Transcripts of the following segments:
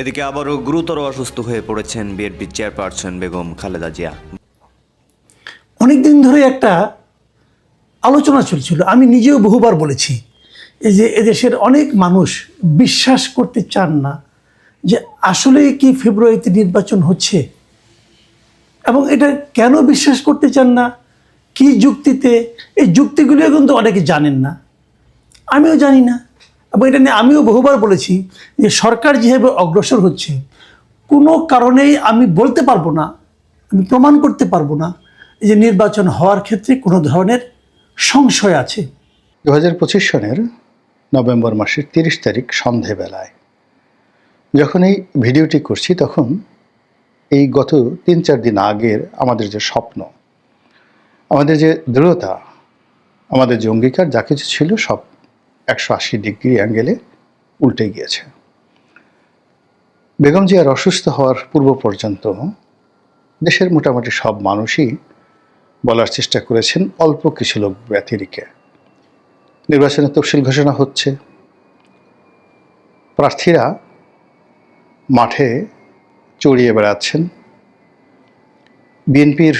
এদিকে আবারও গুরুতর অসুস্থ হয়ে পড়েছেন বিএনপি চেয়ারপারসন বেগম খালেদা জিয়া। অনেকদিন ধরে একটা আলোচনা চলছিল। আমি নিজেও বহুবার বলেছি, এই যে এদেশের অনেক মানুষ বিশ্বাস করতে চান না যে আসলেই কি ফেব্রুয়ারিতে নির্বাচন হচ্ছে এবং এটা কেন বিশ্বাস করতে চান না, কি যুক্তিতে, এই যুক্তিগুলিও কিন্তু অনেকে জানেন না। আমিও জানি না। এবং এটা নিয়ে আমিও বহুবার বলেছি যে সরকার যেভাবে অগ্রসর হচ্ছে, কোনো কারণেই আমি বলতে পারব না, আমি প্রমাণ করতে পারব না যে নির্বাচন হওয়ার ক্ষেত্রে কোনো ধরনের সংশয় আছে। দু হাজার পঁচিশ সনের নভেম্বর মাসের তিরিশ তারিখ সন্ধেবেলায় যখন এই ভিডিওটি করছি, তখন এই গত তিন চার দিন আগের আমাদের যে স্বপ্ন, আমাদের যে দৃঢ়তা, আমাদের যে অঙ্গীকার, যা কিছু ছিল সব একশো আশি ডিগ্রি অ্যাঙ্গেলে উল্টে গিয়েছে। বেগম জিয়ার অসুস্থ হওয়ার পূর্ব পর্যন্ত দেশের মোটামুটি সব মানুষই বলার চেষ্টা করেছেন অল্প কিছু লোক ব্যতিরিকে। নির্বাচনের তফসিল ঘোষণা হচ্ছে। প্রার্থীরা মাঠে চড়িয়ে বেড়াচ্ছেন। বিএনপির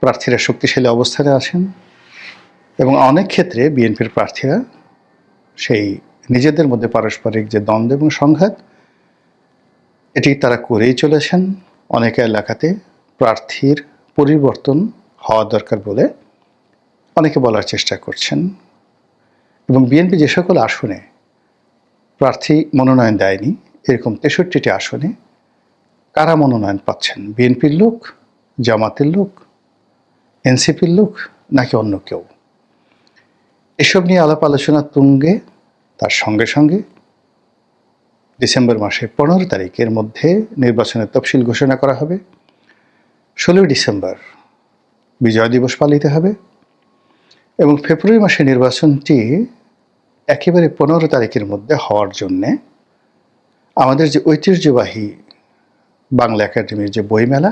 প্রার্থীরা শক্তিশালী অবস্থানে আছেন এবং অনেক ক্ষেত্রে বিএনপির প্রার্থীরা সেই নিজেদের মধ্যে পারস্পরিক যে দ্বন্দ্ব এবং সংঘাত, এটি তারা করেই চলেছেন। অনেক এলাকাতে প্রার্থীর পরিবর্তন হওয়া দরকার বলে অনেকে বলার চেষ্টা করছেন। এবং বিএনপি যে সকল আসনে প্রার্থী মনোনয়ন দেয়নি, এরকম তেষট্টিটি আসনে কারা মনোনয়ন পাচ্ছেন? বিএনপির লোক, জামাতের লোক, এনসিপির লোক, নাকি অন্য কেউ? এসব নিয়ে আলাপ আলোচনা তুঙ্গে, তার সঙ্গে সঙ্গে ডিসেম্বর মাসের পনেরো তারিখের মধ্যে নির্বাচনের তফসিল ঘোষণা করা হবে। ষোলোই ডিসেম্বর বিজয় দিবস পালিত হবে এবং ফেব্রুয়ারি মাসে নির্বাচনটি একেবারে পনেরো তারিখের মধ্যে হওয়ার জন্যে আমাদের যে ঐতিহ্যবাহী বাংলা একাডেমির যে বইমেলা,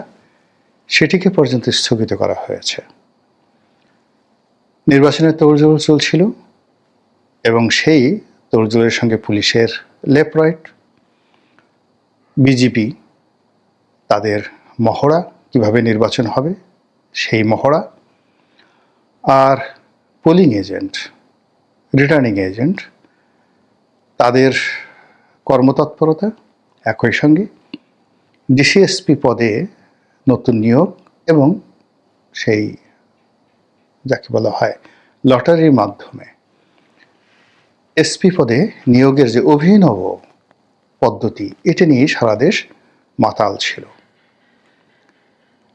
সেটিকে পর্যন্ত স্থগিত করা হয়েছে। নির্বাচনের তোড়জোড় চলছিল এবং সেই তোড়জোড়ের সঙ্গে পুলিশের লেফট রাইট বিজেপি তাদের মহড়া কীভাবে নির্বাচন হবে সেই মহড়া আর পোলিং এজেন্ট রিটার্নিং এজেন্ট তাদের কর্মতৎপরতা একই সঙ্গে ডিসিএসপি পদে নতুন নিয়োগ এবং সেই যাকে বলা হয় লটারির মাধ্যমে। এসপি পদে নিয়োগের যে অভিনব পদ্ধতি, এটা নিয়ে সারা দেশ মাতাল ছিল।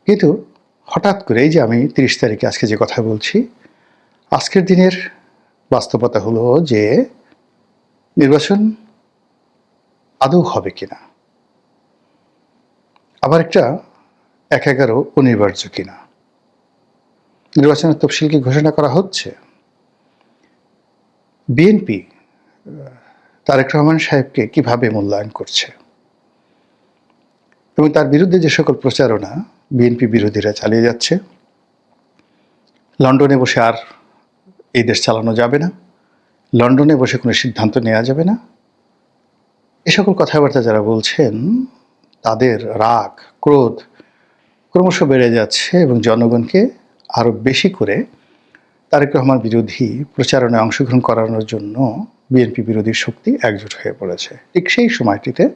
কিন্তু হঠাৎ করেই যে আমি তিরিশ তারিখে আজকে যে কথা বলছি, আজকের দিনের বাস্তবতা হলো যে নির্বাচন আদৌ হবে কিনা? আবার একটা এক এগারো অনিবার্য কিনা? নির্বাচনের তফসিল কি ঘোষণা করা হচ্ছে? বিএনপি তারেক রহমান সাহেবকে কীভাবে মূল্যায়ন করছে? এবং তার বিরুদ্ধে যে সকল প্রচারণা বিএনপি বিরোধীরা চালিয়ে যাচ্ছে, লন্ডনে বসে আর এই দেশ চালানো যাবে না, লন্ডনে বসে কোনো সিদ্ধান্ত নেওয়া যাবে না। এ সকল কথাবার্তা যারা বলছেন, তাদের রাগ, ক্রোধ ক্রমশ বেড়ে যাচ্ছে এবং জনগণকে আরও বেশি করে তারেক রহমান বিরোধী প্রচারণায় অংশগ্রহণ করানোর জন্য বিএনপি বিরোধী শক্তি একজোট হয়ে পড়েছে। ঠিক সেই সময়টিতে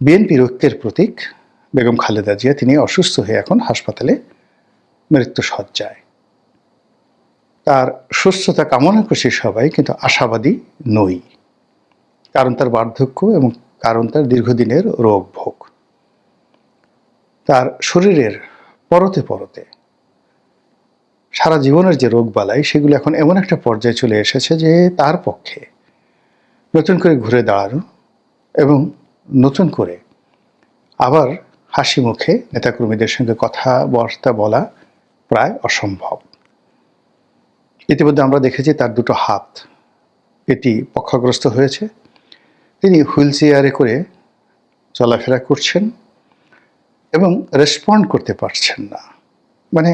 বিএনপির ঐক্যের প্রতীক বেগম খালেদা জিয়া, তিনি অসুস্থ হয়ে এখন হাসপাতালে মৃত্যু সজ্জায় তার সুস্থতা কামনা করছি সবাই, কিন্তু আশাবাদী নই। কারণ তার বার্ধক্য এবং কারণ তার দীর্ঘদিনের রোগ ভোগ। তার শরীরের পরতে পরতে। সারা জীবনের যে রোগ বালাই সেগুলো এখন এমন একটা পর্যায়ে চলে এসেছে যে তার পক্ষে নতুন করে ঘুরে দাঁড়ানো এবং নতুন করে আবার হাসি মুখে নেতাকর্মীদের সঙ্গে কথা, বার্তা বলা প্রায় অসম্ভব। ইতিমধ্যে আমরা দেখেছি তার দুটো হাত। এটি পক্ষাগ্রস্ত হয়েছে। তিনি হুইল চেয়ারে করে চলাফেরা করছেন। এবং রেসপন্ড করতে পারছেন না। মানে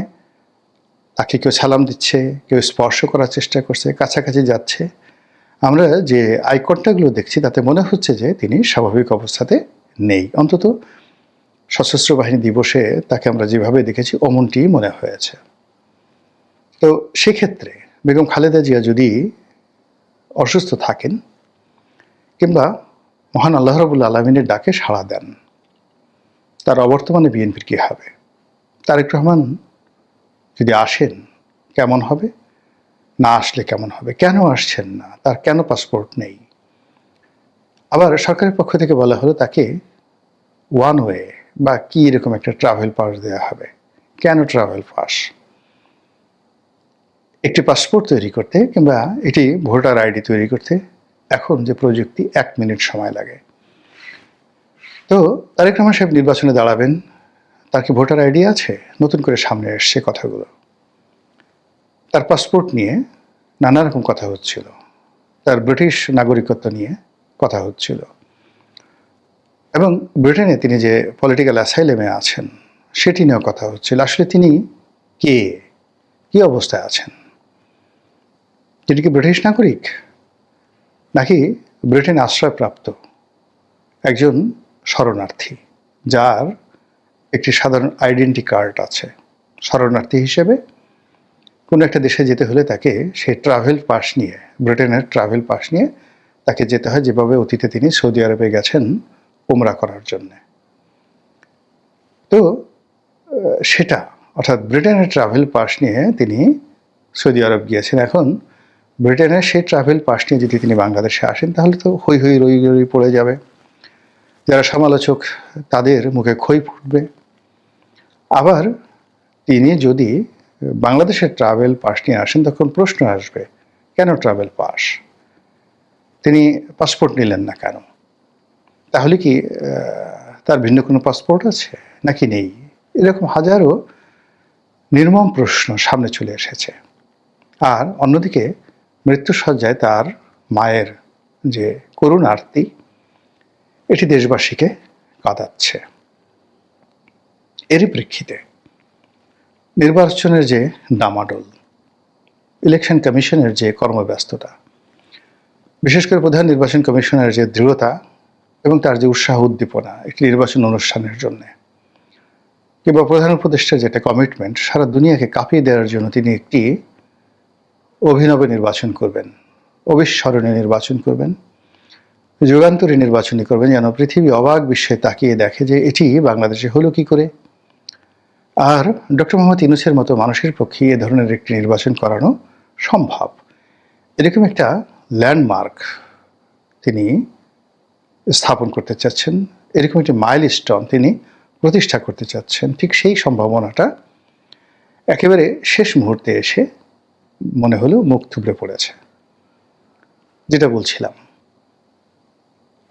তাকে কেউ সালাম দিচ্ছে, কেউ স্পর্শ করার চেষ্টা করছে, কাছাকাছি যাচ্ছে। আমরা যে আই কন্ট্যাক্টগুলো দেখছি, তাতে মনে হচ্ছে যে তিনি স্বাভাবিক অবস্থাতে নেই। অন্তত সশস্ত্র বাহিনী দিবসে তাকে আমরা যেভাবে দেখেছি, অমনটি মনে হয়েছে। তো সেক্ষেত্রে বেগম খালেদা জিয়া যদি অসুস্থ থাকেন কিংবা মহান আল্লাহ রবুল্লা আলমিনের ডাকে সাড়া দেন তার অবর্তমানে বিএনপির কী হবে? তারেক রহমান যদি আসেন, কেমন হবে? না আসলে কেমন হবে? কেন আসছেন না? তার কেন পাসপোর্ট নেই? আবার সরকারের পক্ষ থেকে বলা হলো তাকে ওয়ান ওয়ে বা কি এরকম একটা ট্রাভেল পাস দেওয়া হবে। কেন ট্রাভেল পাস একটি পাসপোর্ট তৈরি করতে কিংবা এটি ভোটার আইডি তৈরি করতে এখন যে প্রযুক্তি এক মিনিট সময় লাগে। তো তারেক রহমান সাহেব নির্বাচনে দাঁড়াবেন, তার কি ভোটার আইডি আছে? নতুন করে সামনে এসছে কথাগুলো। তার পাসপোর্ট নিয়ে নানা রকম কথা হচ্ছিল। তার ব্রিটিশ নাগরিকত্ব নিয়ে কথা হচ্ছিল। এবং ব্রিটেনে তিনি যে পলিটিক্যাল অ্যাসাইলেমে আছেন, সেটি নিয়েও কথা হচ্ছিল। আসলে তিনি কে? কি অবস্থায় আছেন? তিনি কি ব্রিটিশ নাগরিক? নাকি ব্রিটেনে আশ্রয়প্রাপ্ত? একজন শরণার্থী, যার একটি সাধারণ আইডেন্টি কার্ড আছে। শরণার্থী হিসেবে কোনো একটা দেশে যেতে হলে তাকে সেই ট্রাভেল পাস নিয়ে, ব্রিটেনের ট্রাভেল পাস নিয়ে তাকে যেতে হয় যেভাবে অতীতে তিনি সৌদি আরবে গেছেন উমরা করার জন্যে। তো সেটা, অর্থাৎ ব্রিটেনের ট্রাভেল পাস নিয়ে তিনি সৌদি আরব গিয়েছেন। এখন ব্রিটেনের সেই ট্রাভেল পাস নিয়ে যদি তিনি বাংলাদেশে আসেন, তাহলে তো হই হই রই রই পড়ে যাবে। যারা সমালোচক, তাদের মুখে খই ফুটবে। আবার তিনি যদি বাংলাদেশের ট্রাভেল পাস নিয়ে আসেন, তখন প্রশ্ন আসবে, কেন ট্রাভেল পাস তিনি পাসপোর্ট নিলেন না কেন? তাহলে কি তার ভিন্ন কোনো পাসপোর্ট আছে? নাকি নেই? এরকম হাজারো নির্মম প্রশ্ন সামনে চলে এসেছে। আর অন্যদিকে মৃত্যুসজ্জায় তার মায়ের যে করুণ আরতি এটি দেশবাসীকে কাঁদাচ্ছে। এরই প্রেক্ষিতে নির্বাচনের যে ডামাডোল ইলেকশন কমিশনের যে কর্মব্যস্ততা, বিশেষ করে প্রধান নির্বাচন কমিশনের যে দৃঢ়তা এবং তার যে উৎসাহ উদ্দীপনা, একটি নির্বাচন অনুষ্ঠানের জন্য, কিংবা প্রধান উপদেষ্টার যেটা কমিটমেন্ট সারা দুনিয়াকে কাঁপিয়ে দেওয়ার জন্য তিনি একটি অভিনব নির্বাচন করবেন, অবিস্মরণীয় নির্বাচন করবেন। যুগান্তরী নির্বাচনী করবেন যেন পৃথিবী অবাক বিশ্বে তাকিয়ে দেখে যে এটি বাংলাদেশে হলো কি করে। আর ডক্টর মোহাম্মদ ইউনুসের মতো মানুষের পক্ষে এ ধরনের একটি নির্বাচন করানো সম্ভব। এরকম একটা ল্যান্ডমার্ক তিনি স্থাপন করতে চাচ্ছেন, এরকম একটি মাইল স্টোন তিনি প্রতিষ্ঠা করতে চাচ্ছেন, ঠিক সেই সম্ভাবনাটা একেবারে শেষ মুহূর্তে এসে মনে হলো মুখ থুবড়ে পড়েছে, যেটা বলছিলাম।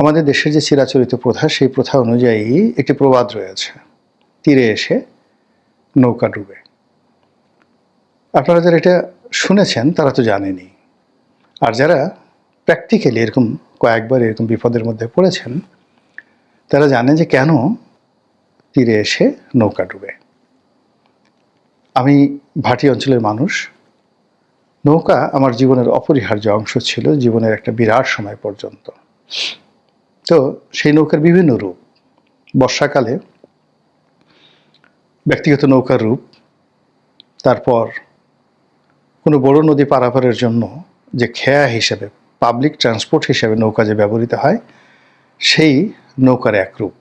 আমাদের দেশের যে চিরাচরিত প্রথা, সেই প্রথা অনুযায়ী একটি প্রবাদ রয়েছে। তীরে এসে নৌকা ডুবে। আপনারা যারা এটা শুনেছেন, তারা তো জানেনই। আর যারা প্র্যাকটিক্যালি এরকম কয়েকবার এরকম বিপদের মধ্যে পড়েছেন, তারা জানেন যে কেন তীরে এসে নৌকা ডুবে। আমি ভাটি অঞ্চলের মানুষ। নৌকা আমার জীবনের অপরিহার্য অংশ ছিল, জীবনের একটা বিরাট সময় পর্যন্ত। তো সেই নৌকার বিভিন্ন রূপ, বর্ষাকালে ব্যক্তিগত নৌকার রূপ, তারপর কোনো বড় নদী পারাপারের জন্য যে খেয়া হিসেবে পাবলিক ট্রান্সপোর্ট হিসেবে নৌকা যে ব্যবহৃত হয়, সেই নৌকার এক রূপ।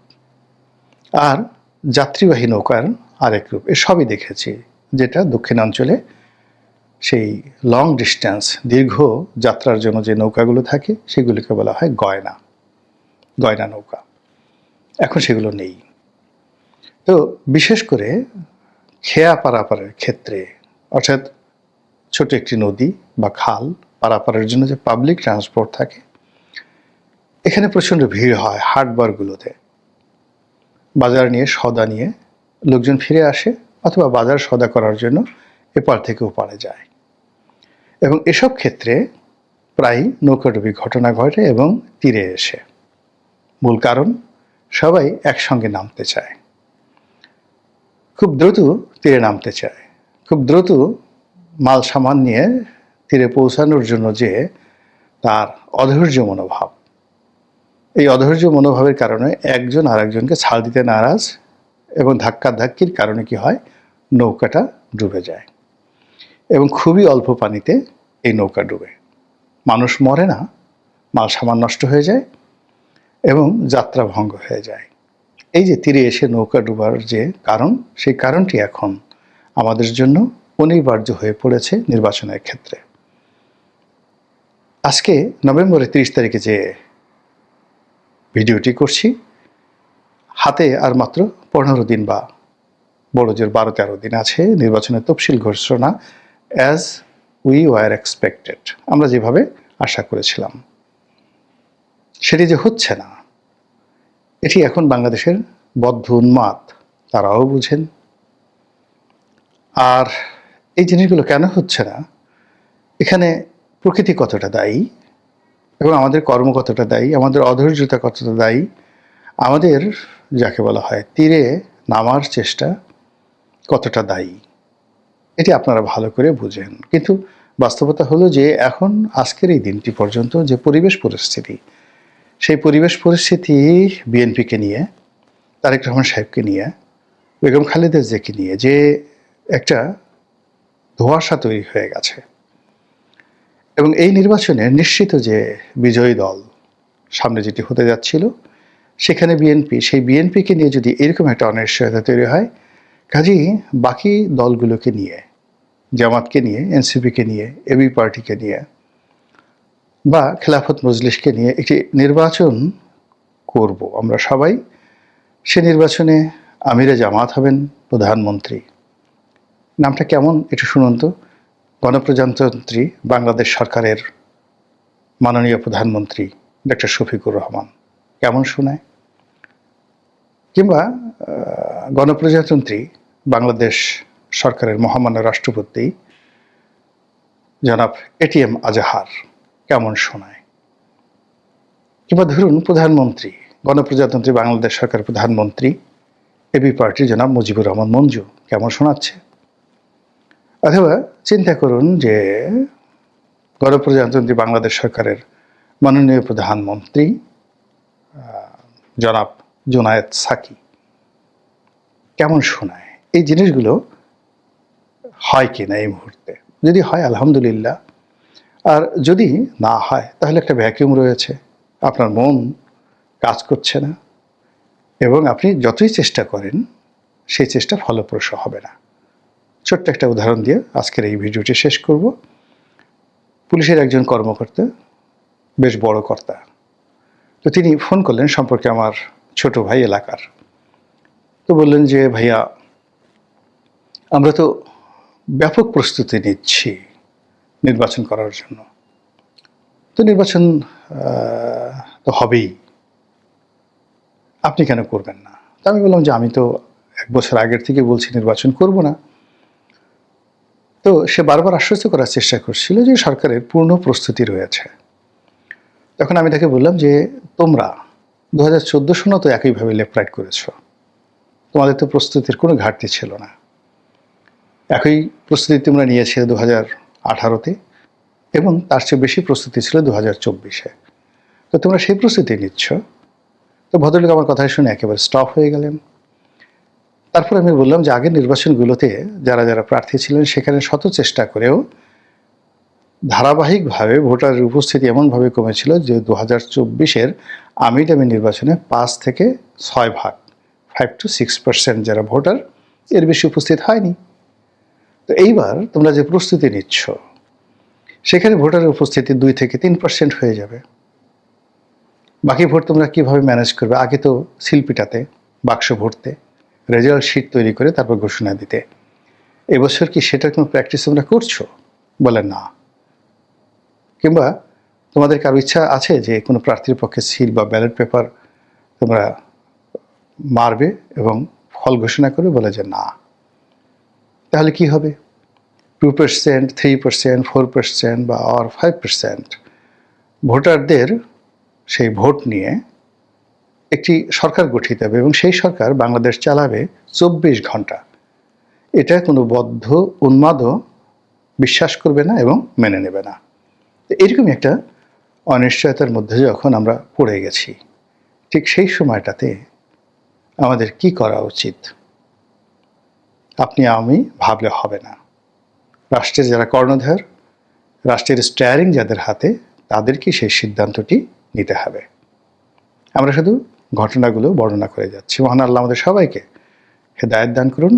আর যাত্রীবাহী নৌকার আরেক রূপ। এসবই দেখেছি, যেটা দক্ষিণাঞ্চলে সেই লং ডিস্ট্যান্স দীর্ঘ যাত্রার জন্য যে নৌকাগুলো থাকে, সেগুলিকে বলা হয় গয়না। গয়না নৌকা। এখন সেগুলো নেই। তো বিশেষ করে খেয়া পারাপারের ক্ষেত্রে, অর্থাৎ ছোট একটি নদী বা খাল পারাপারের জন্য যে পাবলিক ট্রান্সপোর্ট থাকে, এখানে প্রচণ্ড ভিড় হয় হাটবারগুলোতে। বাজার নিয়ে সদা নিয়ে লোকজন ফিরে আসে অথবা বাজার সদা করার জন্য এপার থেকে ওপারে যায়। এবং এসব ক্ষেত্রে প্রায় নৌকাডুবি ঘটনা ঘটে এবং তীরে এসে। মূল কারণ, সবাই একসঙ্গে নামতে চায়। খুব দ্রুত তীরে নামতে চায়। খুব দ্রুত মাল সামান নিয়ে তীরে পৌঁছানোর জন্য যে তার অধৈর্য মনোভাব। এই অধৈর্য মনোভাবের কারণে একজন আরেকজনকে ছাড় দিতে নারাজ এবং ধাক্কা ধাক্কির কারণে কি হয়? নৌকাটা ডুবে যায়। এবং খুবই অল্প পানিতে এই নৌকা ডুবে। মানুষ মরে না, মাল সামান নষ্ট হয়ে যায় এবং যাত্রা ভঙ্গ হয়ে যায়। এই যে তীরে এসে নৌকা ডুবার যে কারণ, সেই কারণটি এখন আমাদের জন্য অনিবার্য হয়ে পড়েছে নির্বাচনের ক্ষেত্রে। আজকে নভেম্বরের তিরিশ তারিখে যে ভিডিওটি করছি, হাতে আর মাত্র পনেরো দিন বা বড় জোর বারো তেরো দিন আছে নির্বাচনের তফসিল ঘোষণা অ্যাজ উই ওয়ার এক্সপেক্টেড আমরা যেভাবে আশা করেছিলাম। সেটি যে হচ্ছে না, এটি এখন বাংলাদেশের বদ্ধ উন্মাদ, তারাও বুঝেন। আর এই জিনিসগুলো কেন হচ্ছে না? এখানে প্রকৃতি কতটা দায়ী? এবং আমাদের কর্ম কতটা দায়ী? আমাদের অধৈর্যতা কতটা দায়ী? আমাদের, যাকে বলা হয়, তীরে নামার চেষ্টা কতটা দায়ী? এটি আপনারা ভালো করে বুঝেন। কিন্তু বাস্তবতা হলো যে এখন আজকের এই দিনটি পর্যন্ত যে পরিবেশ পরিস্থিতি সেই পরিবেশ পরিস্থিতি বিএনপিকে নিয়ে, তারেক রহমান সাহেবকে নিয়ে, বেগম খালেদা জেকে নিয়ে যে একটা ধোঁয়াশা তৈরি হয়ে গেছে। এবং এই নির্বাচনে নিশ্চিত যে বিজয়ী দল সামনে যেটি হতে যাচ্ছিল, সেখানে বিএনপি, সেই বিএনপিকে নিয়ে যদি এরকম একটা অনিশ্চয়তা তৈরি হয়, কাজেই বাকি দলগুলোকে নিয়ে, জামাতকে নিয়ে, এনসিপিকে নিয়ে, এবি পার্টিকে নিয়ে বা খেলাফত মজলিসকে নিয়ে একটি নির্বাচন করব। আমরা সবাই সে নির্বাচনে আমিরে জামাত হবেন প্রধানমন্ত্রী। নামটা কেমন একটু শুনুন তো। গণপ্রজাতন্ত্রী বাংলাদেশ সরকারের মাননীয় প্রধানমন্ত্রী ডক্টর শফিকুর রহমান। কেমন শোনায়? কিংবা গণপ্রজাতন্ত্রী বাংলাদেশ সরকারের মহামান্য রাষ্ট্রপতি জনাব এটিএম আজাহার। কেমন শোনায়? কিংবা ধরুন প্রধানমন্ত্রী, গণপ্রজাতন্ত্রী বাংলাদেশ সরকার প্রধানমন্ত্রী এবি পার্টির জনাব মুজিবুর রহমান মঞ্জু কেমন শোনাচ্ছে? অথবা চিন্তা করুন যে গণপ্রজাতন্ত্রী বাংলাদেশ সরকারের মাননীয় প্রধানমন্ত্রী জনাব জোনায়েদ সাকি কেমন শোনায়? এই জিনিসগুলো হয় কি না এই মুহূর্তে? যদি হয়, আলহামদুলিল্লাহ। আর যদি না হয়, তাহলে একটা ভ্যাকিউম রয়েছে। আপনার মন কাজ করছে না। এবং আপনি যতই চেষ্টা করেন, সেই চেষ্টা ফলপ্রসূ হবে না। ছোট্ট একটা উদাহরণ দিয়ে আজকের এই ভিডিওটি শেষ করব। পুলিশের একজন কর্মকর্তা, বেশ বড় কর্তা। তো তিনি ফোন করলেন সম্পর্কে আমার ছোট ভাই এলাকার। তো বললেন যে, ভাইয়া, আমরা তো ব্যাপক প্রস্তুতি নিচ্ছি। নির্বাচন করার জন্য। তো নির্বাচন তো হবেই। আপনি কেন করবেন না? তো আমি বললাম যে আমি তো এক বছর আগের থেকে বলছি নির্বাচন করব না। তো সে বারবার আশ্বস্ত করার চেষ্টা করছিল যে সরকারের পূর্ণ প্রস্তুতি রয়েছে। তখন আমি তাকে বললাম যে, তোমরা দু হাজার চোদ্দ সনও তো একইভাবে লেফট করেছ। তোমাদের তো প্রস্তুতির কোনো ঘাটতি ছিল না। একই প্রস্তুতি তোমরা নিয়েছিলে দু হাজার আঠারোতে এবং তার চেয়ে বেশি প্রস্তুতি ছিল দু হাজার চব্বিশে। তো তোমরা সেই প্রস্তুতি নিচ্ছ। তো ভদ্রলোক আমার কথা শুনে একেবারে স্টপ হয়ে গেলেন। তারপর আমি বললাম যে আগের নির্বাচনগুলোতে যারা যারা প্রার্থী ছিলেন সেখানে শত চেষ্টা করেও ধারাবাহিকভাবে ভোটারের উপস্থিতি এমনভাবে কমেছিল যে দু হাজার চব্বিশের আমি টামি নির্বাচনে পাঁচ থেকে ছয় ভাগ ফাইভ টু সিক্স পার্সেন্ট যারা ভোটার, এর বেশি উপস্থিত হয়নি। তো এইবার তোমরা যে প্রস্তুতি নিচ্ছ, সেখানে ভোটারের উপস্থিতি দুই থেকে তিন পার্সেন্ট হয়ে যাবে। বাকি ভোট তোমরা কীভাবে ম্যানেজ করবে? আগে তো শিল্পীটাতে, বাক্স ভরতে রেজাল্ট শিট তৈরি করে তারপর ঘোষণা দিতে। এবছর কি সেটার কোনো প্র্যাকটিস তোমরা করছ? বলে না। কিংবা তোমাদের কারও ইচ্ছা আছে যে কোনো প্রার্থীর পক্ষে সিল বা ব্যালট পেপার তোমরা মারবে এবং ফল ঘোষণা করবে বলে যে না? তাহলে কি হবে? Two percent three percent four percent বা আর ফাইভ পার্সেন্ট ভোটারদের সেই ভোট নিয়ে একটি সরকার গঠিত হবে এবং সেই সরকার বাংলাদেশ চালাবে চব্বিশ ঘণ্টা। এটা কোনো বদ্ধ উন্মাদও বিশ্বাস করবে না এবং মেনে নেবে না। এরকমই একটা অনিশ্চয়তার মধ্যে যখন আমরা পড়ে গেছি, ঠিক সেই সময়টাতে আমাদের কি করা উচিত? আপনি আমি ভাবলে হবে না। রাষ্ট্রের যারা কর্ণধার, রাষ্ট্রের স্টায়ারিং যাদের হাতে, তাদেরকে সেই সিদ্ধান্তটি নিতে হবে। আমরা শুধু ঘটনাগুলো বর্ণনা করে যাচ্ছি। মহান আল্লাহ আমাদের সবাইকে হেদায়ত দান করুন।